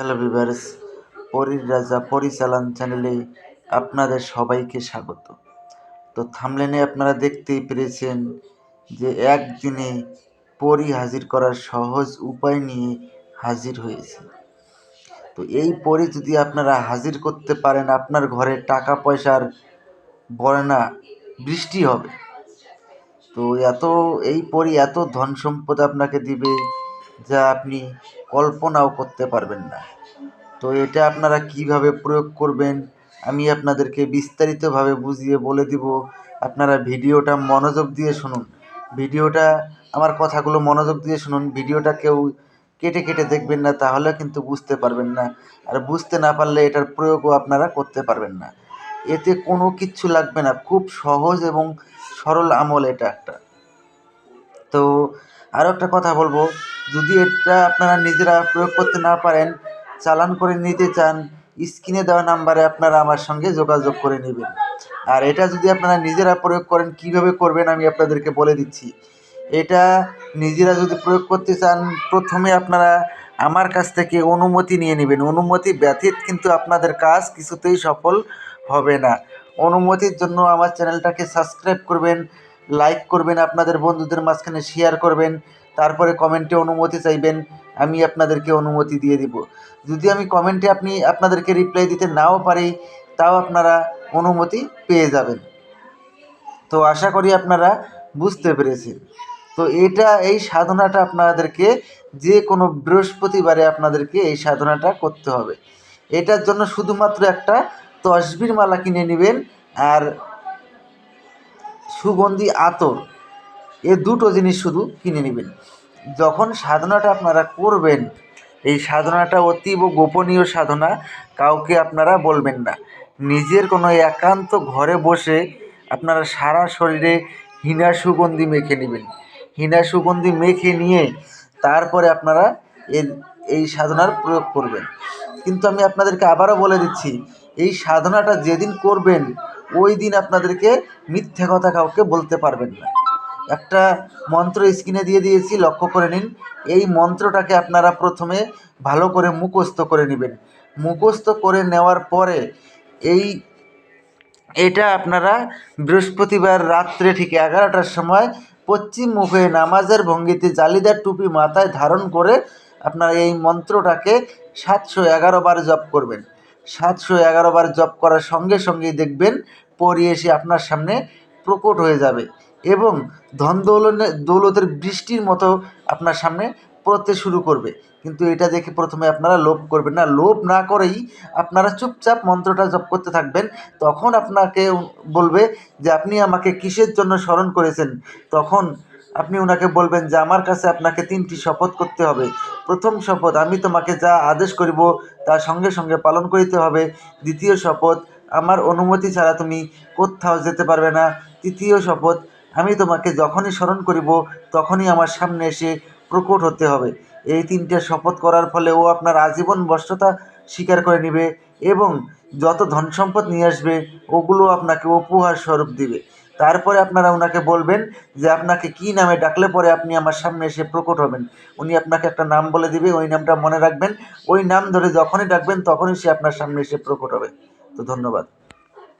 Hello viewers পরীর রাজা পরিচালন চ্যানেলে আপনাদের সবাইকে স্বাগত। তো থামলেনে আপনারা দেখতেই পেরেছেন যে একদিনে পরি হাজির করার সহজ উপায় নিয়ে হাজির হয়েছে। তো এই পরি যদি আপনারা হাজির করতে পারেন, আপনার ঘরে টাকা পয়সার বন্যা বৃষ্টি হবে। তো এত, এই পরি এত ধন সম্পদ আপনাকে দিবে যা আপনি কল্পনাও করতে পারবেন না। তো এটা আপনারা কীভাবে প্রয়োগ করবেন, আমি আপনাদেরকে বিস্তারিতভাবে বুঝিয়ে বলে দিব। আপনারা ভিডিওটা মনোযোগ দিয়ে শুনুন। ভিডিওটা, আমার কথাগুলো মনোযোগ দিয়ে শুনুন। ভিডিওটা কেউ কেটে কেটে দেখবেন না তাহলে কিন্তু বুঝতে পারবেন না। আর বুঝতে না পারলে এটার প্রয়োগও আপনারা করতে পারবেন না। এতে কোনো কিচ্ছু লাগবে না। খুব সহজ এবং সরল আমল এটা একটা। তো আরও একটা কথা বলব। যদি এটা আপনারা নিজেরা প্রয়োগ করতে না পারেন চালান করে নিতে চান, স্ক্রিনে দেওয়া নাম্বারে আপনারা আমার সঙ্গে যোগাযোগ করে নেবেন। আর এটা যদি আপনারা নিজেরা প্রয়োগ করেন, কীভাবে করবেন আমি আপনাদেরকে বলে দিচ্ছি। এটা নিজেরা যদি প্রয়োগ করতে চান, প্রথমে আপনারা আমার কাছ থেকে অনুমতি নিয়ে নেবেন। অনুমতি ব্যতীত কিন্তু আপনাদের কাজ কিছুতেই সফল হবে না। অনুমতির জন্য আমার চ্যানেলটাকে সাবস্ক্রাইব করবেন, লাইক করবেন, আপনাদের বন্ধুদের মাঝখানে শেয়ার করবেন তারপরে কমেন্টে অনুমতি চাইবেন, আমি আপনাদেরকে অনুমতি দিয়ে দিব। যদি আমি কমেন্টে আপনি আপনাদেরকে রিপ্লাই দিতে নাও পারি, তাও আপনারা অনুমতি পেয়ে যাবেন। তো আশা করি আপনারা বুঝতে পেরেছেন। তো এটা, এই সাধনাটা আপনাদেরকে যে কোনো বৃহস্পতিবারে আপনাদেরকে এই সাধনাটা করতে হবে। এটার জন্য শুধুমাত্র একটা তসবির মালা কিনে নেবেন, আর সুগন্ধি আতর এ দুটো জিনিস শুধু কিনে নেবেন। যখন সাধনাটা আপনারা করবেন, এই সাধনাটা অতীব গোপনীয় সাধনা, কাউকে আপনারা বলবেন না। নিজের কোনো একান্ত ঘরে বসে আপনারা সারা শরীরে হীনা সুগন্ধি মেখে নেবেন। হীনা সুগন্ধি মেখে নিয়ে তারপরে আপনারা এর এই সাধনার প্রয়োগ করবেন। কিন্তু আমি আপনাদেরকে আবারও বলে দিচ্ছি, এই সাধনাটা যেদিন করবেন, ওই দিন আপনাদেরকে মিথ্যে কথা কাউকে বলতে পারবেন না। একটা মন্ত্র স্ক্রিনে দিয়ে দিয়েছি, লক্ষ্য করে নিন। এই মন্ত্রটাকে আপনারা প্রথমে ভালো করে মুখস্থ করে নেবেন। মুখস্থ করে নেওয়ার পরে এই, এটা আপনারা বৃহস্পতিবার রাত্রে ঠিক এগারোটার সময় পশ্চিম মুখে নামাজের ভঙ্গিতে জালিদার টুপি মাথায় ধারণ করে আপনারা এই মন্ত্রটাকে সাতশো এগারো বার জপ করবেন। সাতশো এগারো বার জপ করার সঙ্গে সঙ্গেই দেখবেন, পরি এসে আপনার সামনে প্রকট হয়ে যাবে। এবং ধন দৌলতের বৃষ্টির মতো আপনার সামনে পড়তে শুরু করবে। কিন্তু এটা দেখে প্রথমে আপনারা লোভ করবেন না। লোভ না করেই আপনারা চুপচাপ মন্ত্রটা জপ করতে থাকবেন। তখন আপনাকে বলবে যে, আপনি আমাকে কিসের জন্য স্মরণ করেছেন? তখন আপনি ওনাকে বলবেন যে, আমার কাছে আপনাকে তিনটি শপথ করতে হবে। প্রথম শপথ, আমি তোমাকে যা আদেশ করিব তা সঙ্গে সঙ্গে পালন করিতে হবে। দ্বিতীয় শপথ, আমার অনুমতি ছাড়া তুমি কোথাও যেতে পারবে না। তৃতীয় শপথ আমি তোমাকে যখনই স্মরণ করিব, তখনই আমার সামনে এসে প্রকট হতে হবে। এই তিনটে শপথ করার ফলে ও আপনার আজীবন বশ্যতা স্বীকার করে নেবে এবং যত ধন সম্পদ নিয়ে আসবে, ওগুলো আপনাকে উপহার স্বরূপ দিবে। তারপরে আপনারা ওনাকে বলবেন যে, আপনাকে কী নামে ডাকলে পরে আপনি আমার সামনে এসে প্রকট হবেন? উনি আপনাকে একটা নাম বলে দিবে, ওই নামটা মনে রাখবেন। ওই নাম ধরে যখনই ডাকবেন, তখনই সে আপনার সামনে এসে প্রকট হবে। তো ধন্যবাদ।